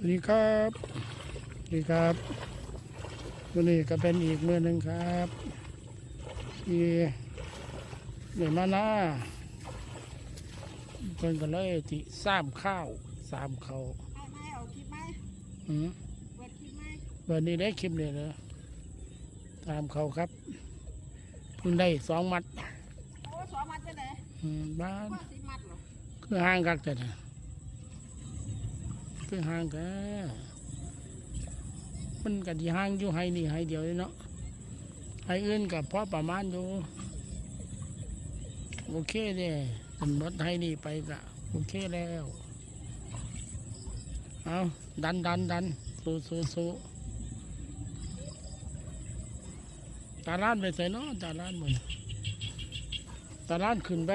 สวัสดีครับสวัสดีครับวันนี้ก็เป็นอีกมือหนึ่งครับที่เหนื่อยมาหน้าเพิ่นก็เลยที่สามข้าวสามเขาไม่ไม่เอาคลิปไหมอืมเปิดคลิปไหมวันนี้ได้คลิปเลยเหรอสามเขาครับเพิ่งได้สองมัดโอ้สองมัดจะไหนอืมบ้านว่าสิมัดเหรอคือห่างกันแต่นะ คือห่างกันมันก็ที่ห่างอยู่ให้นี่ให้เดียวเลยเนาะให้อื่นกับพอประมาณอยู่โอเคเด้มันหมดให้นี่ไปก็โอเคแล้วเอาดันดันดันสู้สู้สู้ตาล้านไปใส่เนาะตาล้านหมดตาล้านขึ้นไป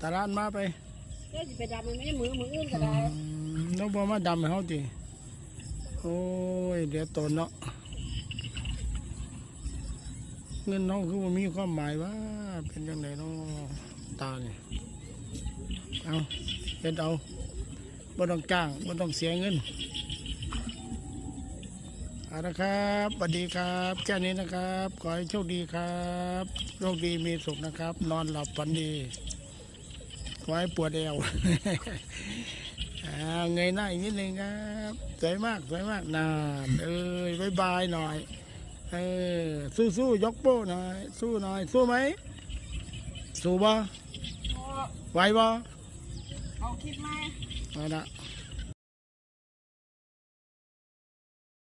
ตาล้านมาไป เดี๋ยวจะไปดำมันไม่ได้มือมืออื่นก็ได้น้องบอมาดำให้เขาดิโอ้ยเดี๋ยวตนเนาะเงินน้องคือว่ามีความหมายว่า เป็นยังไงเนาะตาเนี่ยเอาเฮ็ดเอาบ่ต้องจ้างบ่ต้องเสียเงินเอาละครับสวัสดีครับแค่นี้นะครับ ขอให้โชคดีครับ โชคดีมีสุขนะครับ นอนหลับฝันดี ขอให้ปวดเอวอ่าเงยหน้าอีกนิดนึงครับสวยมากสวยมากนานเอ้ยบายบายหน่อยเออสู้สู้ยกโป้หน่อย สู้หน่อย สู้ไหมสู้บ่โอ้ไหวบ่เอาคลิปไหมเอาละเ